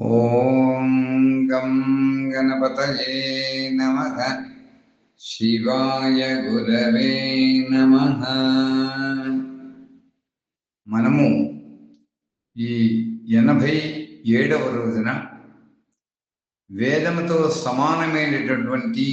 ॐ गं गणपतये नमः శివాయ గురవే నమ మనము ఈ ఎనభై ఏడవ రోజున వేదముతో సమానమైనటువంటి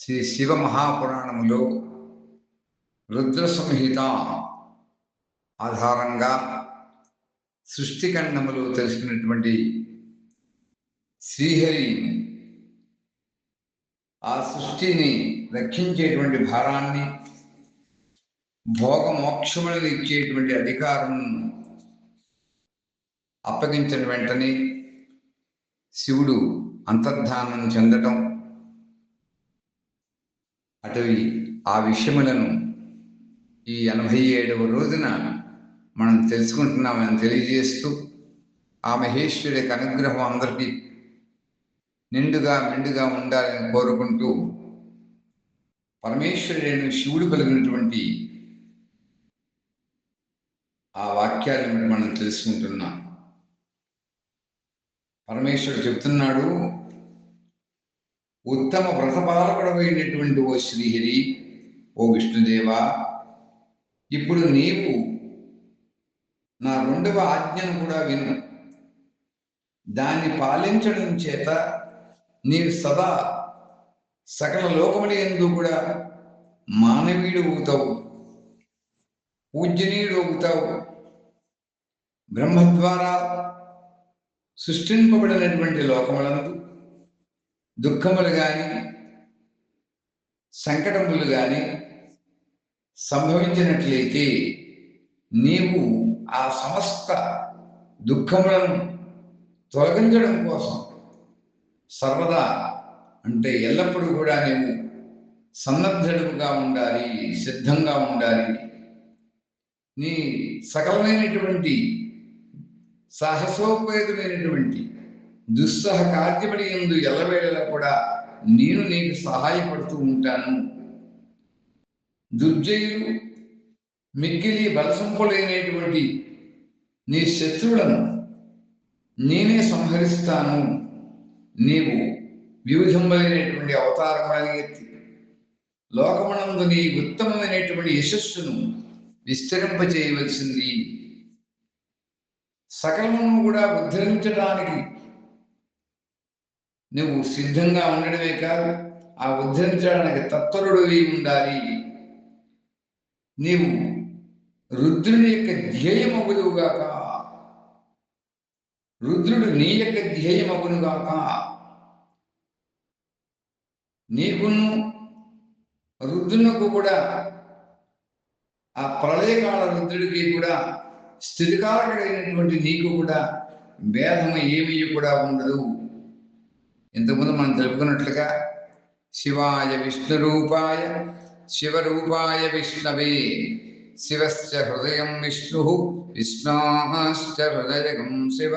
శ్రీ శివ మహాపురాణములో రుద్ర సంహిత ఆధారంగా సృష్టిఖండములు తెలుసుకున్నటువంటి శ్రీహరి ఆ సృష్టిని రక్షించేటువంటి భారాన్ని భోగ మోక్షములను ఇచ్చేటువంటి అధికారం అప్పగించిన వెంటనే శివుడు అంతర్ధానం చెందటం అటవి ఆ విషయములను ఈ ఎనభై ఏడవ రోజున మనం తెలుసుకుంటున్నామని తెలియజేస్తూ ఆ మహేశ్వరి యొక్క అనుగ్రహం అందరికీ నిండుగా మెండుగా ఉండాలని కోరుకుంటూ పరమేశ్వరుడైన శివుడు కలిగినటువంటి ఆ వాక్యాలను మనం తెలుసుకుంటున్నాం. పరమేశ్వరుడు చెప్తున్నాడు ఉత్తమ వ్రతపాలకుడమైనటువంటి ఓ శ్రీహరి ఓ విష్ణుదేవా ఇప్పుడు నీవు నా రెండవ ఆజ్ఞను కూడా విను. దాన్ని పాలించడం చేత నీవు సదా సకల లోకములు ఎందు కూడా మానవీయుడు అవుతావు పూజనీయుడు అవుతావు. బ్రహ్మ ద్వారా సృష్టింపబడినటువంటి లోకములందు దుఃఖములు కానీ సంకటములు కానీ సంభవించినట్లయితే నీవు ఆ సమస్త దుఃఖములను తొలగించడం కోసం సర్వదా అంటే ఎల్లప్పుడూ కూడా నేను సన్నద్ధుడుగా ఉండాలి సిద్ధంగా ఉండాలి. నీ సకలమైనటువంటి సాహసోపేతమైనటువంటి దుస్సహ కార్యపడి ఎందు ఎల్లవేళలా కూడా నేను నీకు సహాయపడుతూ ఉంటాను. దుర్జయులు మిక్కిలి బలసంపులైనటువంటి నీ శత్రువులను నేనే సంహరిస్తాను. నీవు వివిధములైనటువంటి అవతారములను ఎత్తి లోకమునందు నీ ఉత్తమమైనటువంటి యశస్సును విస్తరింపజేయవలసింది సకలమును కూడా ఉద్ధరించడానికి నువ్వు సిద్ధంగా ఉండడమే కాదు ఆ ఉద్ధరించడానికి తత్పరుడివి ఉండాలి. నీవు రుద్రుని యొక్క ధ్యేయమగుదువుగాక రుద్రుడు నీ యొక్క ధ్యేయమగునుగాక. నీకును రుద్రునకు కూడా ఆ ప్రళయకాల రుద్రుడికి కూడా స్థిరకారకుడైనటువంటి నీకు కూడా భేదము ఏమీ కూడా ఉండదు. ఇంతకుముందు మనం తెలుపుకున్నట్లుగా శివాయ విష్ణు రూపాయ శివరూపాయ విష్ణవే. శివశ్చ హృదయం విష్ణు విష్ణోశ్చ హృదయగం శివ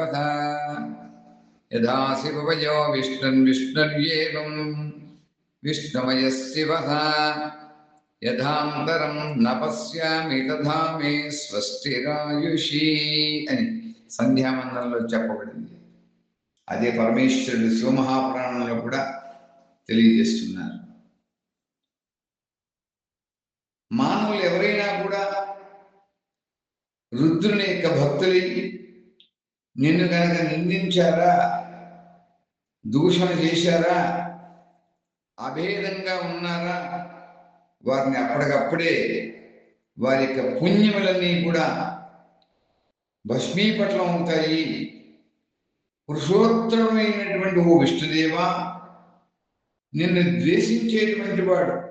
యథా శివయో విష్ణున్ విష్ణుర్యేవం విష్ణుమయ శివ యథాంతరం న పశ్యామి తథా మే స్వస్తిరాయుషి అని సంధ్యామందంలో చెప్పబడింది. అదే పరమేశ్వరుడు శివమహాపురాణంలో కూడా తెలియజేస్తున్నారు. మానవులు ఎవరైనా కూడా రుద్రుని యొక్క భక్తులై నిన్ను కనుక నిందించారా? దూషణ చేశారా? అభేదంగా ఉన్నారా? వారిని అప్పటికప్పుడే వారి యొక్క పుణ్యములన్నీ కూడా భస్మీపట్లం అవుతాయి. పురుషోత్తరమైనటువంటి ఓ విష్ణుదేవా నిన్ను ద్వేషించేటువంటి వాడు.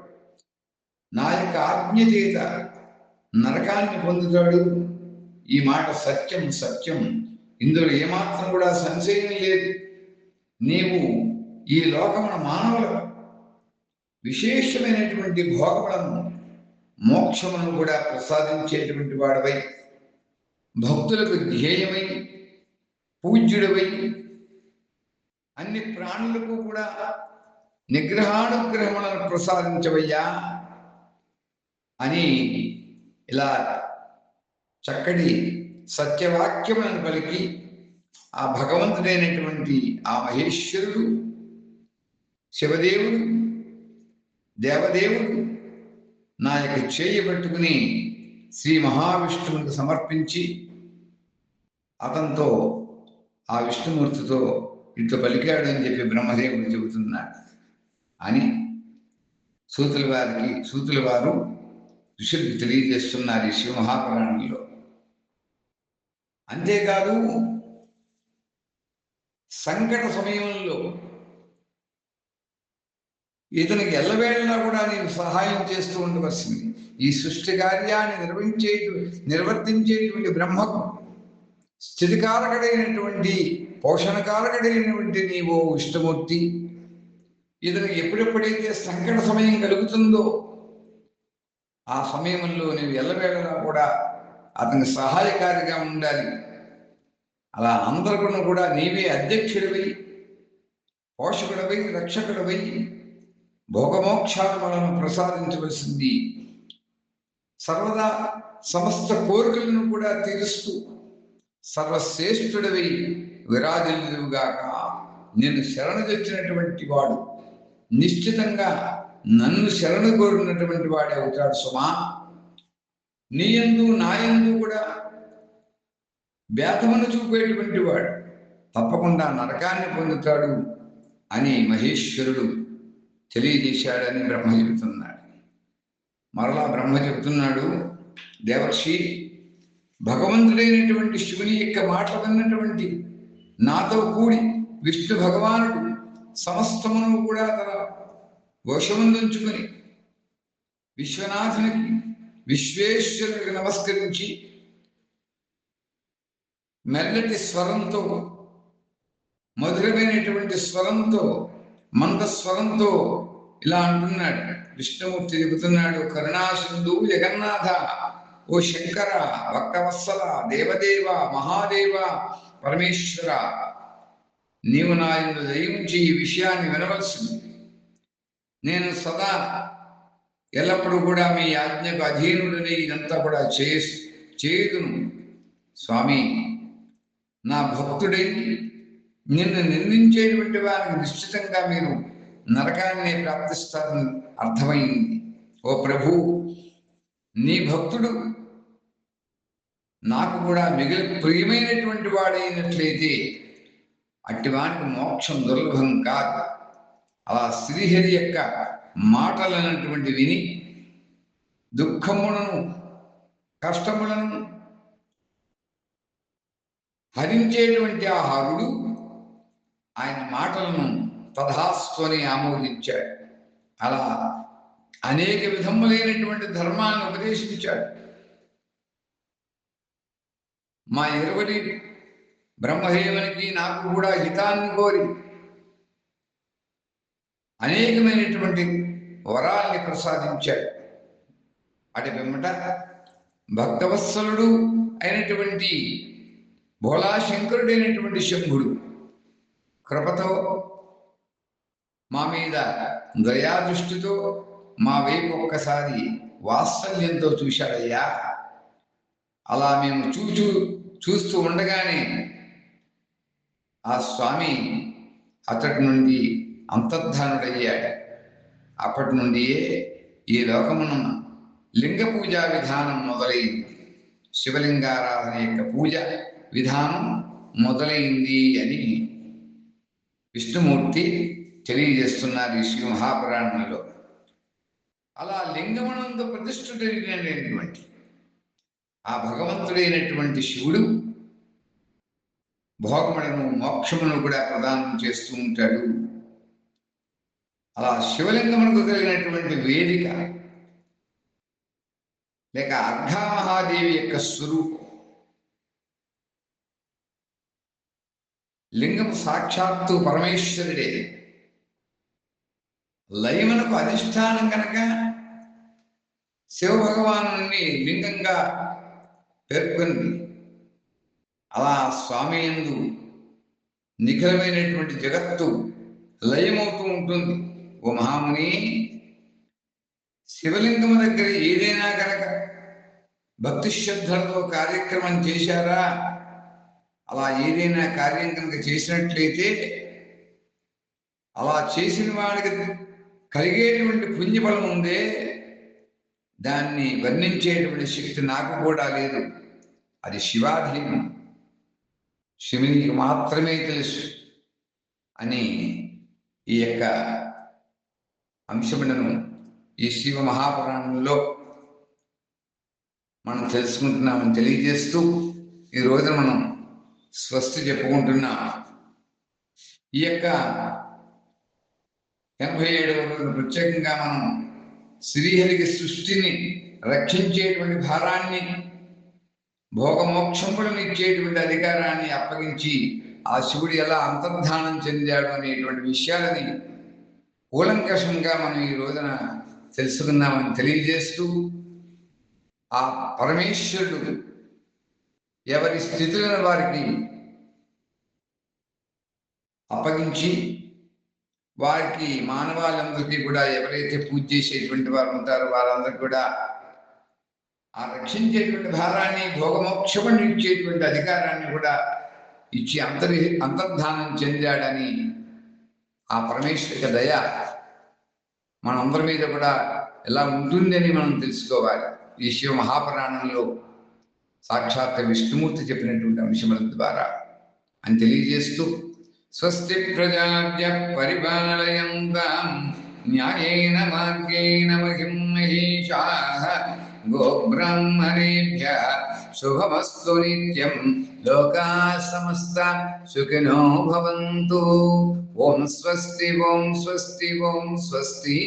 నా యొక్క ఆజ్ఞ చేత నరకాన్ని పొందుతాడు. ఈ మాట సత్యం సత్యం. ఇందులో ఏమాత్రం కూడా సంశయం లేదు. నీవు ఈ లోకమున మానవుల. విశేషమైనటువంటి భోగములను మోక్షమును కూడా ప్రసాదించేటువంటి వాడవై. భక్తులకు ధ్యేయమై పూజ్యుడవై. అన్ని ప్రాణులకు కూడా నిగ్రహానుగ్రహములను ప్రసాదించవయ్యా. అని ఇలా చక్కటి సత్యవాక్యములను పలికి ఆ భగవంతుడైనటువంటి ఆ మహేశ్వరుడు శివదేవుడు దేవదేవుడు నా యొక్క చేయి పట్టుకుని శ్రీ మహావిష్ణువుకు సమర్పించి అతనితో ఆ విష్ణుమూర్తితో ఇంత పలికాడు అని చెప్పి బ్రహ్మదేవుడు చెబుతున్నాడు. అని సూతుల వారికి సూతుల వారు ఋషులకు తెలియజేస్తున్నారు ఈ శివ మహాపురాణంలో. అంతేకాదు సంకట సమయంలో ఇతనికి ఎల్లవేళలా కూడా నేను సహాయం చేస్తూ ఉండవలసింది. ఈ సృష్టి కార్యాన్ని నిర్వహించే నిర్వర్తించేటువంటి బ్రహ్మకు స్థితికారకుడైనటువంటి పోషణకారకుడైనటువంటి నీవు ఇష్టమూర్తి ఇతనికి ఎప్పుడెప్పుడైతే సంకట సమయం కలుగుతుందో ఆ సమయంలో నీవు ఎల్లవేళలా కూడా అతనికి సహాయకారిగా ఉండాలి. అలా అందరికీ కూడా నీవే అధ్యక్షుడివై పోషకుడివై రక్షకుడివై భోగమోక్షాలు మనల్ని ప్రసాదించవలసింది. సర్వదా సమస్త కోరికలను కూడా తీరుస్తూ సర్వశ్రేష్ఠుడివై విరాజిల్లుగాక నేను శరణ తెచ్చినటువంటి వాడు. నిశ్చితంగా నన్ను శరణు కోరినటువంటి వాడే అవుతాడు సుమా. నీయందు నాయందు కూడా బేతమును చూపేటువంటి వాడు తప్పకుండా నరకాన్ని పొందుతాడు అని మహేశ్వరుడు తెలియజేశాడని బ్రహ్మ చెబుతున్నాడు. మరలా బ్రహ్మ చెబుతున్నాడు దేవర్షి భగవంతుడైనటువంటి శివుని యొక్క మాట విన్నటువంటి నాతో కూడి విష్ణు భగవానుడు సమస్తమును కూడా తన వశముందుంచుకొని విశ్వనాథునికి విశ్వేశ్వరుడికి నమస్కరించి మెల్లటి స్వరంతో మధురమైనటువంటి స్వరంతో మంద స్వరంతో ఇలా అంటున్నాడు. విష్ణుమూర్తి చెబుతున్నాడు కరుణాసింధు జగన్నాథ ఓ శంకర భక్తవత్సల దేవదేవ మహాదేవ పరమేశ్వర నీవు నా దయించి ఈ విషయాన్ని వినవలసింది నేను సదా ఎల్లప్పుడూ కూడా మీ ఆజ్ఞకు అధీనుడిని ఇదంతా కూడా చే చేయుదును. స్వామి నా భక్తుడై నిన్ను నిందించేటువంటి వారికి నిశ్చితంగా మీరు నరకాన్ని ప్రాప్తిస్తారని అర్థమైంది. ఓ ప్రభు నీ భక్తుడు నాకు కూడా మిగిలి ప్రియమైనటువంటి వాడైనట్లయితే అట్టివానికి మోక్షం దుర్లభం కాదు. అలా శ్రీహరి యొక్క మాటలైనటువంటి విని దుఃఖములను కష్టములను హరించేటువంటి ఆ హరుడు ఆయన మాటలను తథాస్వని ఆమోదించాడు. అలా అనేక విధములైనటువంటి ధర్మాన్ని ఉపదేశించాడు. మా ఇరువురి బ్రహ్మదేవునికి నాకు కూడా హితాన్ని కోరి అనేకమైనటువంటి వరాల్ని ప్రసాదించాడు. అటు పిమ్మట భక్తవత్సలుడు అయినటువంటి భోళాశంకరుడైనటువంటి శంభుడు కృపతో మా మీద దయాదృష్టితో మా వైపు ఒక్కసారి వాత్సల్యంతో చూశాడయ్యా. అలా మేము చూచూ చూస్తూ ఉండగానే ఆ స్వామి అతడి నుండి అంతర్ధానుడయ్యాడు. అప్పటి నుండి ఈ లోకమున లింగ పూజా విధానం మొదలైంది. శివలింగారాధన యొక్క పూజ విధానం మొదలైంది అని విష్ణుమూర్తి తెలియజేస్తున్నారు ఈ శ్రీ మహాపురాణంలో. అలా లింగమునందు ప్రతిష్ఠుడైనటువంటి ఆ భగవంతుడైనటువంటి శివుడు భోగములను మోక్షమును కూడా ప్రదానం చేస్తూ ఉంటాడు. అలా శివలింగమునకు కలిగినటువంటి వేదిక లేక అర్ఘామహాదేవి యొక్క స్వరూపం. లింగం సాక్షాత్తు పరమేశ్వరుడే. లయమునకు అధిష్టానం కనుక శివభగవాను లింగంగా పేర్కొంది అలా స్వామి ఎందు నిఖిలమైనటువంటి జగత్తు లయమవుతూ ఉంటుంది. ఓ మహాముని శివలింగం దగ్గర ఏదైనా కనుక భక్తి శ్రద్ధలతో కార్యక్రమం చేశారా? అలా ఏదైనా కార్యం కనుక చేసినట్లయితే అలా చేసిన వాడికి కలిగేటువంటి పుణ్యఫలం ఉందే దాన్ని వర్ణించేటువంటి శక్తి నాకు కూడా లేదు. అది శివాధీనం. శివునికి మాత్రమే తెలుసు అని ఈ యొక్క అంశములను ఈ శివ మహాపురాణంలో మనం తెలుసుకుంటున్నామని తెలియజేస్తూ ఈ రోజున మనం స్వస్తి చెప్పుకుంటున్నాం. ఈ యొక్క ఎనభై ఏడవ రోజు ప్రత్యేకంగా మనం శ్రీహరికి సృష్టిని రక్షించేటువంటి భారాన్ని భోగమోక్షములను ఇచ్చేటువంటి అధికారాన్ని అప్పగించి ఆ శివుడు ఎలా అంతర్ధానం చెందాడు అనేటువంటి విషయాలని కూలంకషంగా మనం ఈ రోజున తెలుసుకుందామని తెలియజేస్తూ ఆ పరమేశ్వరుడు ఎవరి స్థితులను వారికి అప్పగించి వారికి మానవాళ్ళందరికీ కూడా ఎవరైతే పూజ చేసేటువంటి వారు ఉంటారో వారందరికీ కూడా ఆ రక్షించేటువంటి భారాన్ని భోగమోక్షముని ఇచ్చేటువంటి అధికారాన్ని కూడా ఇచ్చి అంతరి అంతర్ధానం చెందాడని ఆ పరమేశ్వరిక దయ మనందరి మీద కూడా ఎలా ఉంటుందని మనం తెలుసుకోవాలి. ఈ శివ మహాపురాణంలో సాక్షాత్ విష్ణుమూర్తి చెప్పినటువంటి అంశముల ద్వారా అని తెలియజేస్తూ స్వస్తి ప్రజాభ్య పరిపాలయంతాం న్యాయేన మార్గేణ మహిం మహిషాః గోబ్రాహ్మణేభ్య శుభమస్తు నిత్యం లోకా సమస్త సుఖినో భవంతు. ఓం స్వస్తి ఓం స్వస్తి ఓం స్వస్తి